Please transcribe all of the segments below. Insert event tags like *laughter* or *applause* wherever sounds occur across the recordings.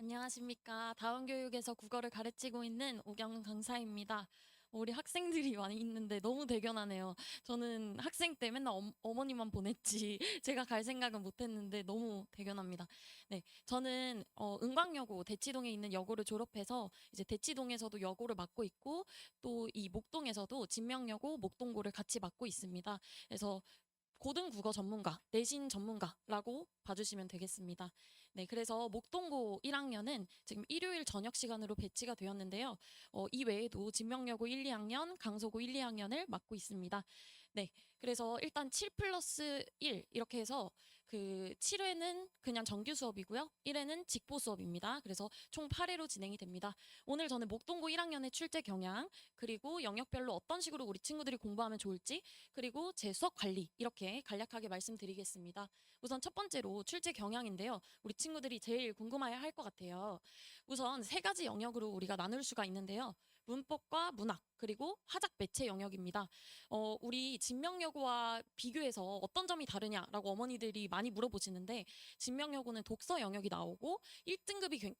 안녕하십니까. 다운교육에서 국어를 가르치고 있는 오경 강사입니다. 우리 학생들이 많이 있는데 너무 대견하네요. 저는 학생 때 맨날 엄, 어머니만 보냈지 *laughs* 제가 갈 생각은 못했는데 너무 대견합니다. 네, 저는 어, 은광여고 대치동에 있는 여고를 졸업해서 이제 대치동에서도 여고를 맡고 있고 또 이 목동에서도 진명여고 목동고를 같이 맡고 있습니다. 그래서 고등 국어 전문가, 내신 전문가라고 봐주시면 되겠습니다. 네, 그래서 목동고 1학년은 지금 일요일 저녁 시간으로 배치가 되었는데요. 어, 이 외에도 진명여고 1, 2학년, 강서고 1, 2학년을 맡고 있습니다. 네, 그래서 일단 7 플러스 1 이렇게 해서 그 7회는 그냥 정규 수업이고요. 1회는 직보 수업입니다. 그래서 총 8회로 진행이 됩니다. 오늘 저는 목동고 1학년의 출제 경향, 그리고 영역별로 어떤 식으로 우리 친구들이 공부하면 좋을지, 그리고 제 수업 관리 이렇게 간략하게 말씀드리겠습니다. 우선 첫 번째로 출제 경향인데요. 우리 친구들이 제일 궁금해 할 것 같아요. 우선 세 가지 영역으로 우리가 나눌 수가 있는데요. 문법과 문학, 그리고 화작 매체 영역입니다. 어, 우리 진명여고와 비교해서 어떤 점이 다르냐라고 어머니들이 많이 물어보시는데 진명여고는 독서 영역이 나오고 1등급이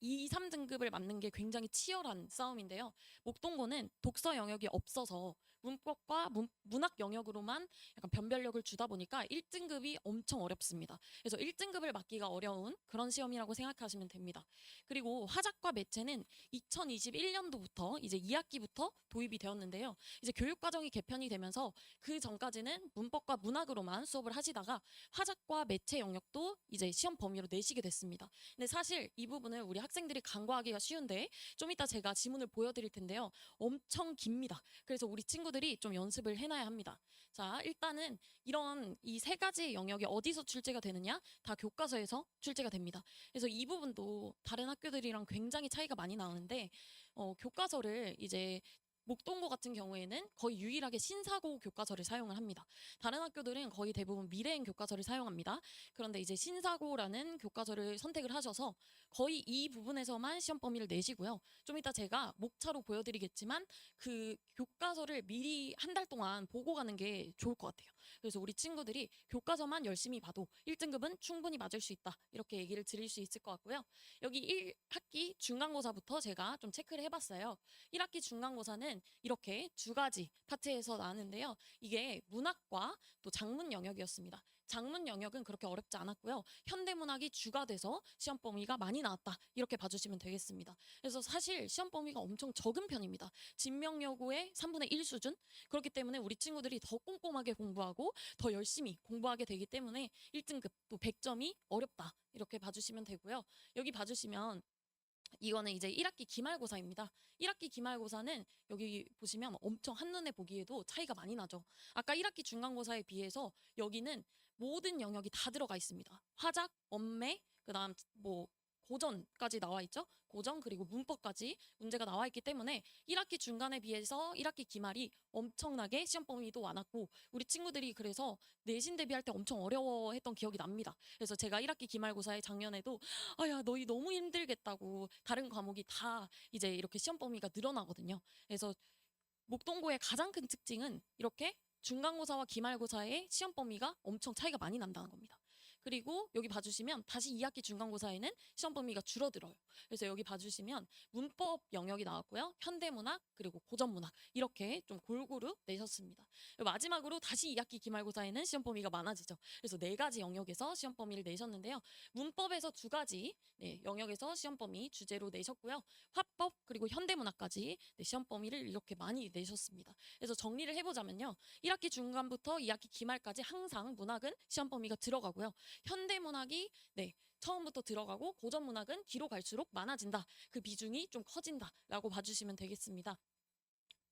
2, 3등급을 맞는 게 굉장히 치열한 싸움인데요. 목동고는 독서 영역이 없어서 문법과 문, 문학 영역으로만 약간 변별력을 주다 보니까 1등급이 엄청 어렵습니다. 그래서 1등급을 맞기가 어려운 그런 시험이라고 생각하시면 됩니다. 그리고 화작과 매체는 2021년도부터 이제 2학기부터 도입이 되었는데요. 이제 교육 과정이 개편이 되면서 그 전까지는 문법과 문학으로만 수업을 하시다가 화작과 매체 영역도 이제 시험 범위로 내시게 됐습니다. 근데 사실 이 부분을 우리 학생들이 간과하기가 쉬운데 좀 이따 제가 지문을 보여드릴 텐데요. 엄청 깁니다. 그래서 우리 친구들 이 좀 연습을 해놔야 합니다. 자, 일단은 이런 이 세 가지 영역이 어디서 출제가 되느냐? 다 교과서에서 출제가 됩니다. 그래서 이 부분도 다른 학교들이랑 굉장히 차이가 많이 나는데 어, 교과서를 이제 목동고 같은 경우에는 거의 유일하게 신사고 교과서를 사용을 합니다. 다른 학교들은 거의 대부분 미래행 교과서를 사용합니다. 그런데 이제 신사고라는 교과서를 선택을 하셔서 거의 이 부분에서만 시험 범위를 내시고요. 좀 이따 제가 목차로 보여드리겠지만 그 교과서를 미리 한 달 동안 보고 가는 게 좋을 것 같아요. 그래서 우리 친구들이 교과서만 열심히 봐도 1등급은 충분히 맞을 수 있다. 이렇게 얘기를 드릴 수 있을 것 같고요. 여기 1학기 중간고사부터 제가 좀 체크를 해봤어요. 1학기 중간고사는 이렇게 두 가지 파트에서 나왔는데요. 이게 문학과 또 작문 영역이었습니다. 작문 영역은 그렇게 어렵지 않았고요. 현대문학이 주가 돼서 시험 범위가 많이 나왔다. 이렇게 봐주시면 되겠습니다. 그래서 사실 시험 범위가 엄청 적은 편입니다. 진명여고의 3분의 1 수준? 그렇기 때문에 우리 친구들이 더 꼼꼼하게 공부하고 더 열심히 공부하게 되기 때문에 1등급 또 100점이 어렵다. 이렇게 봐주시면 되고요. 여기 봐주시면 이거는 이제 1학기 기말고사입니다. 1학기 기말고사는 여기 보시면 엄청 한눈에 보기에도 차이가 많이 나죠. 아까 1학기 중간고사에 비해서 여기는 모든 영역이 다 들어가 있습니다. 화작, 엄매, 그다음 뭐 고전까지 나와 있죠. 고전 그리고 문법까지 문제가 나와 있기 때문에 1학기 중간에 비해서 1학기 기말이 엄청나게 시험 범위도 많았고 우리 친구들이 그래서 내신 대비할 때 엄청 어려워했던 기억이 납니다. 그래서 제가 1학기 기말고사에 작년에도 아야 너희 너무 힘들겠다고 다른 과목이 다 이제 이렇게 시험 범위가 늘어나거든요. 그래서 목동고의 가장 큰 특징은 이렇게 중간고사와 기말고사의 시험 범위가 엄청 차이가 많이 난다는 겁니다. 그리고 여기 봐주시면 다시 2학기 중간고사에는 시험 범위가 줄어들어요. 그래서 여기 봐주시면 문법 영역이 나왔고요. 현대문학 그리고 고전문학 이렇게 좀 골고루 내셨습니다. 마지막으로 다시 2학기 기말고사에는 시험 범위가 많아지죠. 그래서 네 가지 영역에서 시험 범위를 내셨는데요. 문법에서 두 가지 네, 영역에서 시험 범위 주제로 내셨고요. 화법 그리고 현대문학까지 네, 시험 범위를 이렇게 많이 내셨습니다. 그래서 정리를 해보자면요. 1학기 중간부터 2학기 기말까지 항상 문학은 시험 범위가 들어가고요. 현대 문학이 네 처음부터 들어가고 고전 문학은 뒤로 갈수록 많아진다. 그 비중이 좀 커진다라고 봐주시면 되겠습니다.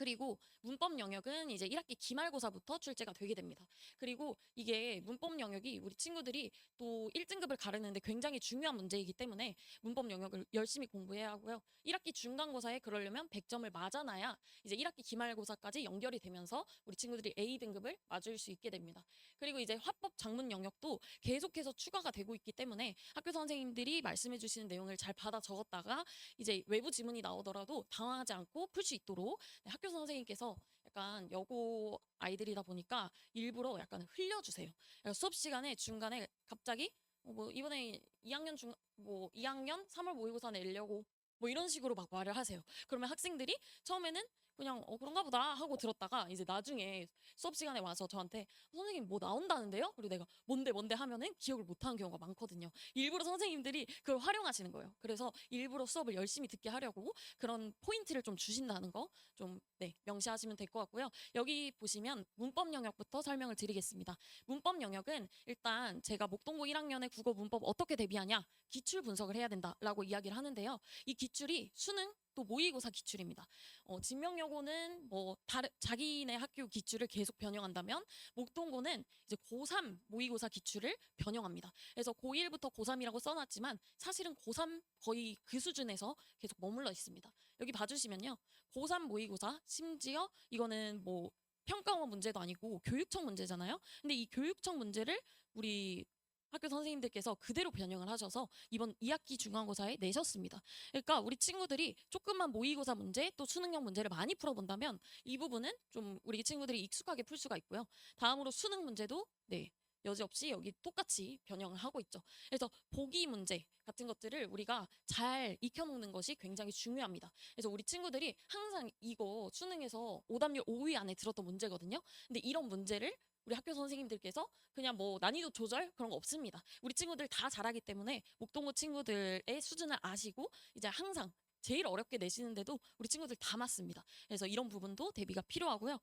그리고 문법 영역은 이제 1학기 기말고사부터 출제가 되게 됩니다. 그리고 이게 문법 영역이 우리 친구들이 또 1등급을 가르는데 굉장히 중요한 문제이기 때문에 문법 영역을 열심히 공부해야 하고요. 1학기 중간고사에 그러려면 100점을 맞아놔야 이제 1학기 기말고사까지 연결이 되면서 우리 친구들이 A등급을 맞을 수 있게 됩니다. 그리고 이제 화법 장문 영역도 계속해서 추가가 되고 있기 때문에 학교 선생님들이 말씀해 주시는 내용을 잘 받아 적었다가 이제 외부 지문이 나오더라도 당황하지 않고 풀 수 있도록 네, 학교 선생님께서 약간 여고 아이들이다 보니까 일부러 약간 흘려주세요. 그러니까 수업 시간에 중간에 갑자기 어, 뭐 이번에 2학년 중 뭐 2학년 3월 모의고사 내려고 뭐 이런 식으로 막 말을 하세요. 그러면 학생들이 처음에는 그냥 어 그런가 보다 하고 들었다가 이제 나중에 수업 시간에 와서 저한테 선생님 뭐 나온다는데요? 그리고 내가 뭔데 뭔데 하면은 기억을 못 하는 경우가 많거든요. 일부러 선생님들이 그걸 활용하시는 거예요. 그래서 일부러 수업을 열심히 듣게 하려고 그런 포인트를 좀 주신다는 거 좀 네, 명시하시면 될 것 같고요. 여기 보시면 문법 영역부터 설명을 드리겠습니다. 문법 영역은 일단 제가 목동고 1학년의 국어 문법 어떻게 대비하냐 기출 분석을 해야 된다라고 이야기를 하는데요. 이 기출이 수능 또 모의고사 기출입니다. 어, 진명여고는 뭐 다른 자기네 학교 기출을 계속 변형한다면 목동고는 이제 고3 모의고사 기출을 변형합니다. 그래서 고1부터 고3이라고 써놨지만 사실은 고3 거의 그 수준에서 계속 머물러 있습니다. 여기 봐주시면요. 고3 모의고사 심지어 이거는 뭐 평가원 문제도 아니고 교육청 문제잖아요. 근데 이 교육청 문제를 우리 학교 선생님들께서 그대로 변형을 하셔서 이번 2학기 중간고사에 내셨습니다. 그러니까 우리 친구들이 조금만 모의고사 문제 또 수능형 문제를 많이 풀어본다면 이 부분은 좀 우리 친구들이 익숙하게 풀 수가 있고요. 다음으로 수능 문제도 네 여지없이 여기 똑같이 변형을 하고 있죠. 그래서 보기 문제 같은 것들을 우리가 잘 익혀놓는 것이 굉장히 중요합니다. 그래서 우리 친구들이 항상 이거 수능에서 오답률 5위 안에 들었던 문제거든요. 근데 이런 문제를 우리 학교 선생님들께서 그냥 뭐 난이도 조절 그런 거 없습니다. 우리 친구들 다 잘하기 때문에 목동고 친구들의 수준을 아시고 이제 항상 제일 어렵게 내시는데도 우리 친구들 다 맞습니다. 그래서 이런 부분도 대비가 필요하고요.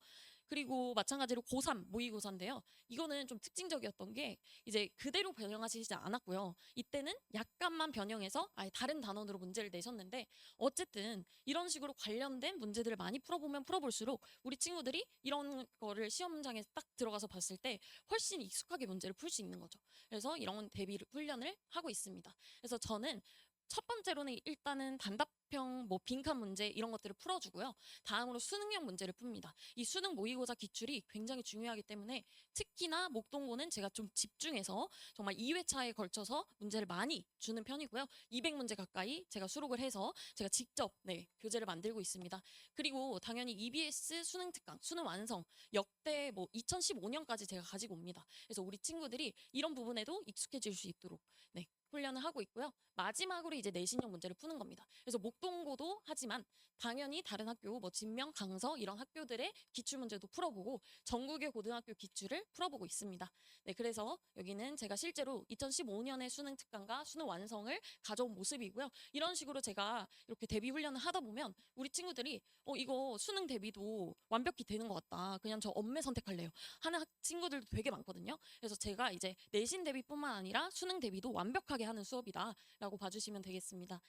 그리고 마찬가지로 고3 모의고사인데요. 이거는 좀 특징적이었던 게 이제 그대로 변형하시지 않았고요. 이때는 약간만 변형해서 아예 다른 단원으로 문제를 내셨는데 어쨌든 이런 식으로 관련된 문제들을 많이 풀어보면 풀어볼수록 우리 친구들이 이런 거를 시험장에 딱 들어가서 봤을 때 훨씬 익숙하게 문제를 풀 수 있는 거죠. 그래서 이런 대비 훈련을 하고 있습니다. 그래서 저는 첫 번째로는 일단은 단답형 뭐 빈칸 문제 이런 것들을 풀어주고요. 다음으로 수능형 문제를 풉니다. 이 수능 모의고사 기출이 굉장히 중요하기 때문에 특히나 목동고는 제가 좀 집중해서 정말 2회차에 걸쳐서 문제를 많이 주는 편이고요. 200문제 가까이 제가 수록을 해서 제가 직접 네, 교재를 만들고 있습니다. 그리고 당연히 EBS 수능 특강, 수능 완성 역대 뭐 2015년까지 제가 가지고 옵니다. 그래서 우리 친구들이 이런 부분에도 익숙해질 수 있도록 네, 훈련을 하고 있고요. 마지막으로 이제 내신형 문제를 푸는 겁니다. 그래서 목동고도 하지만 당연히 다른 학교 뭐 진명, 강서 이런 학교들의 기출 문제도 풀어보고 전국의 고등학교 기출을 풀어보고 있습니다. 네, 그래서 여기는 제가 실제로 2015년에 수능 특강과 수능 완성을 가져온 모습이고요. 이런 식으로 제가 이렇게 대비 훈련을 하다 보면 우리 친구들이 어 이거 수능 대비도 완벽히 되는 것 같다. 그냥 저 엄매 선택할래요. 하는 학- 친구들도 되게 많거든요. 그래서 제가 이제 내신 대비뿐만 아니라 수능 대비도 완벽하게 하는 수업이다라고 봐주시면 되겠습니다.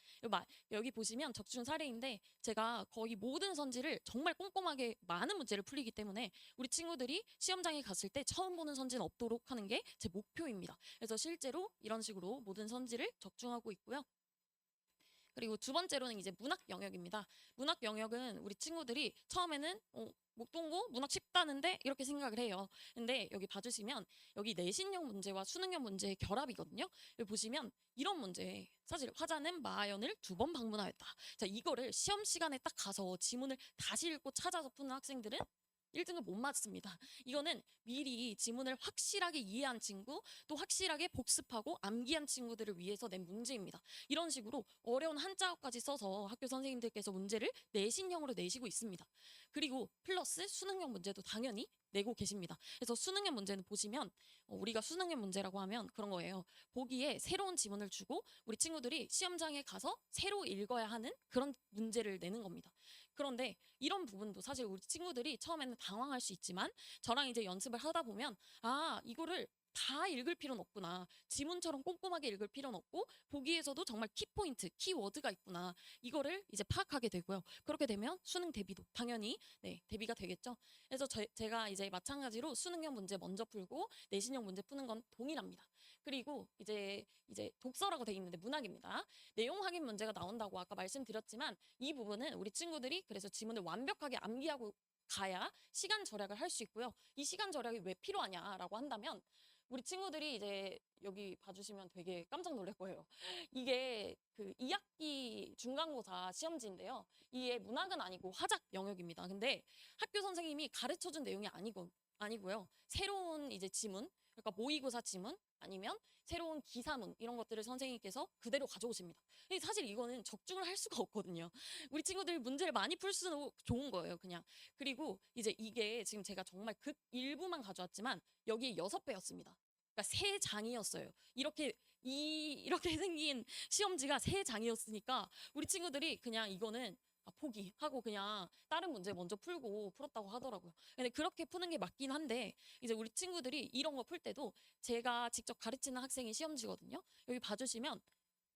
여기 보시면 적중 사례인데 제가 거의 모든 선지를 정말 꼼꼼하게 많은 문제를 풀리기 때문에 우리 친구들이 시험장에 갔을 때 처음 보는 선지는 없도록 하는 게 제 목표입니다. 그래서 실제로 이런 식으로 모든 선지를 적중하고 있고요. 그리고 두 번째로는 이제 문학 영역입니다. 문학 영역은 우리 친구들이 처음에는 어, 목동고 문학 쉽다는데 이렇게 생각을 해요. 근데 여기 봐주시면 여기 내신형 문제와 수능형 문제의 결합이거든요. 여기 보시면 이런 문제 사실 화자는 마하연을 두 번 방문하였다. 자 이거를 시험 시간에 딱 가서 지문을 다시 읽고 찾아서 푸는 학생들은 1등을 못 맞습니다. 이거는 미리 지문을 확실하게 이해한 친구, 또 확실하게 복습하고 암기한 친구들을 위해서 낸 문제입니다. 이런 식으로 어려운 한자어까지 써서 학교 선생님들께서 문제를 내신형으로 내시고 있습니다. 그리고 플러스 수능형 문제도 당연히 내고 계십니다. 그래서 수능형 문제는 보시면 어, 우리가 수능형 문제라고 하면 그런 거예요. 보기에 새로운 지문을 주고 우리 친구들이 시험장에 가서 새로 읽어야 하는 그런 문제를 내는 겁니다. 그런데 이런 부분도 사실 우리 친구들이 처음에는 당황할 수 있지만 저랑 이제 연습을 하다 보면 아 이거를 다 읽을 필요는 없구나. 지문처럼 꼼꼼하게 읽을 필요는 없고 보기에서도 정말 키포인트, 키워드가 있구나. 이거를 이제 파악하게 되고요. 그렇게 되면 수능 대비도 당연히 네, 대비가 되겠죠. 그래서 저- 제가 이제 마찬가지로 수능형 문제 먼저 풀고 내신형 문제 푸는 건 동일합니다. 그리고 이제 이제 독서라고 돼 있는데 문학입니다. 내용 확인 문제가 나온다고 아까 말씀드렸지만 이 부분은 우리 친구들이 그래서 지문을 완벽하게 암기하고 가야 시간 절약을 할 수 있고요. 이 시간 절약이 왜 필요하냐라고 한다면 우리 친구들이 이제 여기 봐주시면 되게 깜짝 놀랄 거예요. *laughs* 이게 그 2학기 중간고사 시험지인데요. 이게 문학은 아니고 화작 영역입니다. 근데 학교 선생님이 가르쳐준 내용이 아니고 아니고요. 새로운 이제 지문, 그러니까 모의고사 지문 아니면 새로운 기사문 이런 것들을 선생님께서 그대로 가져오십니다. 사실 이거는 적중을 할 수가 없거든요. 우리 친구들 문제를 많이 풀 수는 좋은 거예요, 그냥. 그리고 이제 이게 지금 제가 정말 극 일부만 가져왔지만 여기 여섯 배였습니다. 그러니까 세 장이었어요. 이렇게 이 이렇게 *laughs* 생긴 시험지가 세 장이었으니까 우리 친구들이 그냥 이거는 아, 포기하고 그냥 다른 문제 먼저 풀고 풀었다고 하더라고요. 근데 그렇게 푸는 게 맞긴 한데 이제 우리 친구들이 이런 거 풀 때도 제가 직접 가르치는 학생이 시험지거든요. 여기 봐주시면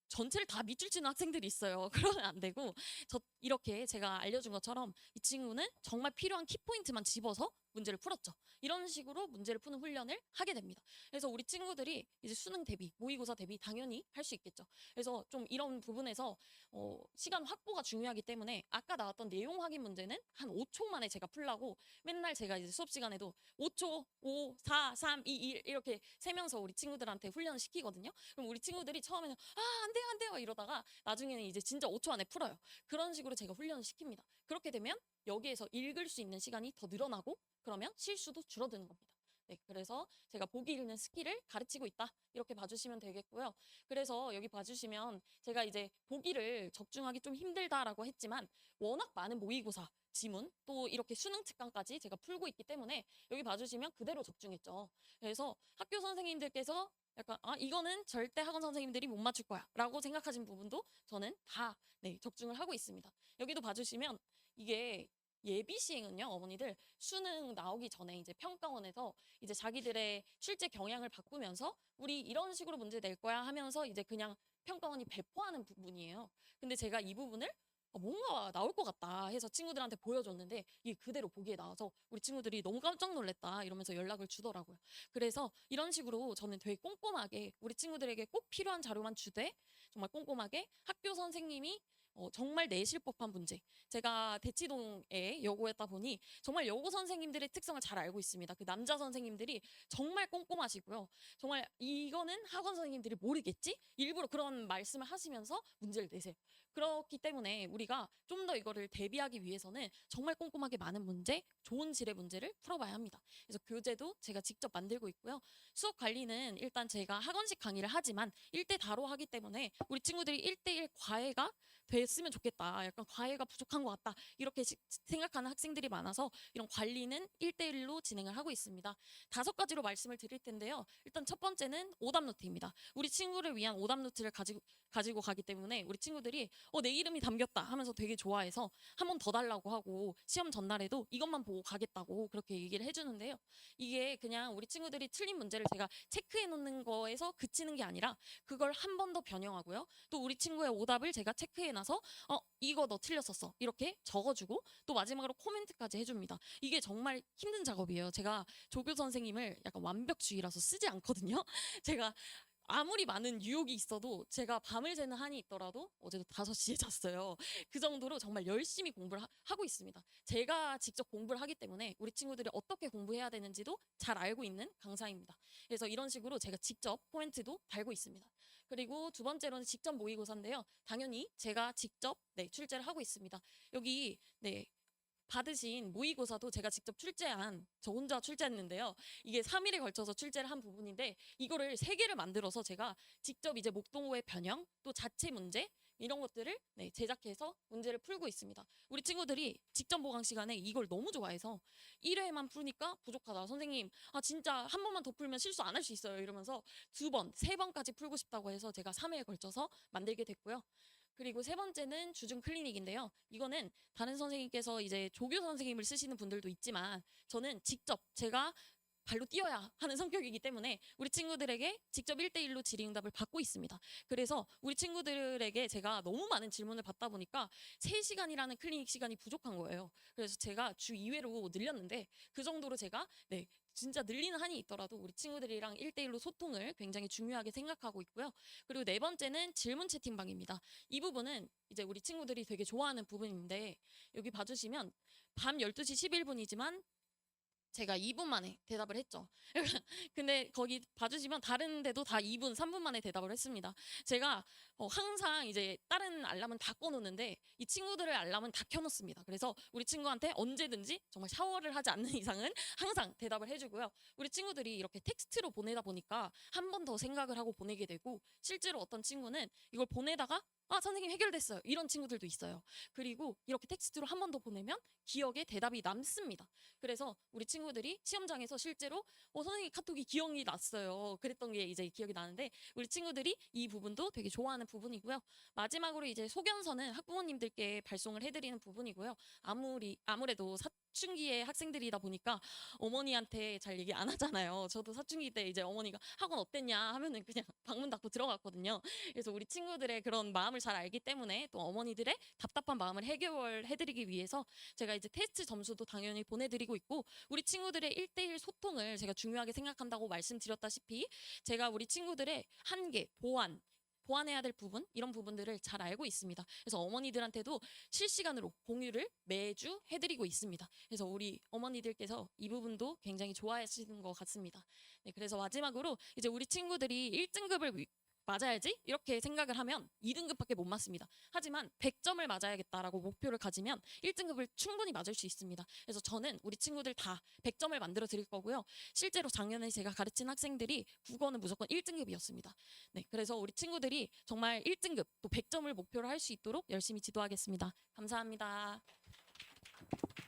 전체를 다 밑줄 치는 학생들이 있어요. *laughs* 그러면 안 되고 저 이렇게 제가 알려준 것처럼 이 친구는 정말 필요한 키포인트만 집어서 문제를 풀었죠. 이런 식으로 문제를 푸는 훈련을 하게 됩니다. 그래서 우리 친구들이 이제 수능 대비, 모의고사 대비 당연히 할 수 있겠죠. 그래서 좀 이런 부분에서 어, 시간 확보가 중요하기 때문에 아까 나왔던 내용 확인 문제는 한 5초 만에 제가 풀라고 맨날 제가 이제 수업 시간에도 5초, 5, 4, 3, 2, 1 이렇게 세면서 우리 친구들한테 훈련을 시키거든요. 그럼 우리 친구들이 처음에는 아, 안 돼요, 안 돼요 이러다가 나중에는 이제 진짜 5초 안에 풀어요. 그런 식으로 제가 훈련을 시킵니다. 그렇게 되면 여기에서 읽을 수 있는 시간이 더 늘어나고 그러면 실수도 줄어드는 겁니다. 네, 그래서 제가 보기 읽는 스킬을 가르치고 있다. 이렇게 봐주시면 되겠고요. 그래서 여기 봐주시면 제가 이제 보기를 적중하기 좀 힘들다라고 했지만 워낙 많은 모의고사, 지문, 또 이렇게 수능 특강까지 제가 풀고 있기 때문에 여기 봐주시면 그대로 적중했죠. 그래서 학교 선생님들께서 약간 아 이거는 절대 학원 선생님들이 못 맞출 거야 라고 생각하신 부분도 저는 다 네, 적중을 하고 있습니다. 여기도 봐주시면 이게 예비 시행은요, 어머니들 수능 나오기 전에 이제 평가원에서 이제 자기들의 실제 경향을 바꾸면서 우리 이런 식으로 문제 낼 거야 하면서 이제 그냥 평가원이 배포하는 부분이에요. 근데 제가 이 부분을 어, 뭔가 나올 것 같다 해서 친구들한테 보여줬는데 이게 그대로 보기에 나와서 우리 친구들이 너무 깜짝 놀랐다 이러면서 연락을 주더라고요. 그래서 이런 식으로 저는 되게 꼼꼼하게 우리 친구들에게 꼭 필요한 자료만 주되 정말 꼼꼼하게 학교 선생님이 어, 정말 내실 법한 문제. 제가 대치동에 여고였다 보니 정말 여고 선생님들의 특성을 잘 알고 있습니다. 그 남자 선생님들이 정말 꼼꼼하시고요. 정말 이거는 학원 선생님들이 모르겠지? 일부러 그런 말씀을 하시면서 문제를 내세요. 그렇기 때문에 우리가 좀 더 이거를 대비하기 위해서는 정말 꼼꼼하게 많은 문제, 좋은 질의 문제를 풀어봐야 합니다. 그래서 교재도 제가 직접 만들고 있고요. 수업 관리는 일단 제가 학원식 강의를 하지만 1대 다로 하기 때문에 우리 친구들이 1대1 과외가 됐으면 좋겠다. 약간 과외가 부족한 것 같다. 이렇게 시- 생각하는 학생들이 많아서 이런 관리는 1대1로 진행을 하고 있습니다. 다섯 가지로 말씀을 드릴 텐데요. 일단 첫 번째는 오답 노트입니다. 우리 친구를 위한 오답 노트를 가지고 가지고 가기 때문에 우리 친구들이 어, 내 이름이 담겼다 하면서 되게 좋아해서 한 번 더 달라고 하고 시험 전날에도 이것만 보고 가겠다고 그렇게 얘기를 해주는데요. 이게 그냥 우리 친구들이 틀린 문제를 제가 체크해 놓는 거에서 그치는 게 아니라 그걸 한 번 더 변형하고요. 또 우리 친구의 오답을 제가 체크해 놔서 어 이거 너 틀렸었어 이렇게 적어주고 또 마지막으로 코멘트까지 해줍니다. 이게 정말 힘든 작업이에요. 제가 조교 선생님을 약간 완벽주의라서 쓰지 않거든요. *laughs* 제가 아무리 많은 유혹이 있어도 제가 밤을 새는 한이 있더라도 어제도 5시에 잤어요. 그 정도로 정말 열심히 공부를 하, 고 있습니다. 제가 직접 공부를 하기 때문에 우리 친구들이 어떻게 공부해야 되는지도 잘 알고 있는 강사입니다. 그래서 이런 식으로 제가 직접 코멘트도 달고 있습니다. 그리고 두 번째로는 직접 모의고사인데요. 당연히 제가 직접 네, 출제를 하고 있습니다. 여기 네, 받으신 모의고사도 제가 직접 출제한 저 혼자 출제했는데요. 이게 3일에 걸쳐서 출제를 한 부분인데 이거를 세 개를 만들어서 제가 직접 이제 목동호의 변형 또 자체 문제 이런 것들을 네, 제작해서 문제를 풀고 있습니다. 우리 친구들이 직접 보강 시간에 이걸 너무 좋아해서 1회만 푸니까 부족하다. 선생님, 아 진짜 한 번만 더 풀면 실수 안 할 수 있어요. 이러면서 두 번, 세 번까지 풀고 싶다고 해서 제가 3회에 걸쳐서 만들게 됐고요. 그리고 세 번째는 주중 클리닉인데요. 이거는 다른 선생님께서 이제 조교 선생님을 쓰시는 분들도 있지만 저는 직접 제가 발로 뛰어야 하는 성격이기 때문에 우리 친구들에게 직접 1대1로 질의응답을 받고 있습니다. 그래서 우리 친구들에게 제가 너무 많은 질문을 받다 보니까 3시간이라는 클리닉 시간이 부족한 거예요. 그래서 제가 주 2회로 늘렸는데 그 정도로 제가 네, 진짜 늘리는 한이 있더라도 우리 친구들이랑 1대1로 소통을 굉장히 중요하게 생각하고 있고요. 그리고 네 번째는 질문 채팅방입니다. 이 부분은 이제 우리 친구들이 되게 좋아하는 부분인데 여기 봐주시면 밤 12시 11분이지만 제가 2분 만에 대답을 했죠. *laughs* 근데 거기 봐주시면 다른 데도 다 2분, 3분 만에 대답을 했습니다. 제가 어, 항상 이제 다른 알람은 다 꺼놓는데 이 친구들의 알람은 다 켜놓습니다. 그래서 우리 친구한테 언제든지 정말 샤워를 하지 않는 *laughs* 이상은 항상 대답을 해주고요. 우리 친구들이 이렇게 텍스트로 보내다 보니까 한 번 더 생각을 하고 보내게 되고 실제로 어떤 친구는 이걸 보내다가 아 선생님 해결됐어요 이런 친구들도 있어요. 그리고 이렇게 텍스트로 한 번 더 보내면 기억에 대답이 남습니다. 그래서 우리 친구들이 시험장에서 실제로 어 선생님 카톡이 기억이 났어요. 그랬던 게 이제 기억이 나는데 우리 친구들이 이 부분도 되게 좋아하는 부분이고요. 마지막으로 이제 소견서는 학부모님들께 발송을 해드리는 부분이고요. 아무리 아무래도 사춘기의 학생들이다 보니까 어머니한테 잘 얘기 안 하잖아요. 저도 사춘기 때 이제 어머니가 학원 어땠냐 하면은 그냥 *laughs* 방문 닫고 들어갔거든요. 그래서 우리 친구들의 그런 마음을 잘 알기 때문에 또 어머니들의 답답한 마음을 해결해드리기 위해서 제가 이제 테스트 점수도 당연히 보내드리고 있고 우리 친구들의 1대1 소통을 제가 중요하게 생각한다고 말씀드렸다시피 제가 우리 친구들의 한계, 보완, 보완해야 될 부분 이런 부분들을 잘 알고 있습니다. 그래서 어머니들한테도 실시간으로 공유를 매주 해드리고 있습니다. 그래서 우리 어머니들께서 이 부분도 굉장히 좋아하시는 것 같습니다. 네, 그래서 마지막으로 이제 우리 친구들이 1등급을 맞아야지 이렇게 생각을 하면 2등급밖에 못 맞습니다. 하지만 100점을 맞아야겠다라고 목표를 가지면 1등급을 충분히 맞을 수 있습니다. 그래서 저는 우리 친구들 다 100점을 만들어 드릴 거고요. 실제로 작년에 제가 가르친 학생들이 국어는 무조건 1등급이었습니다. 네, 그래서 우리 친구들이 정말 1등급 또 100점을 목표로 할 수 있도록 열심히 지도하겠습니다. 감사합니다.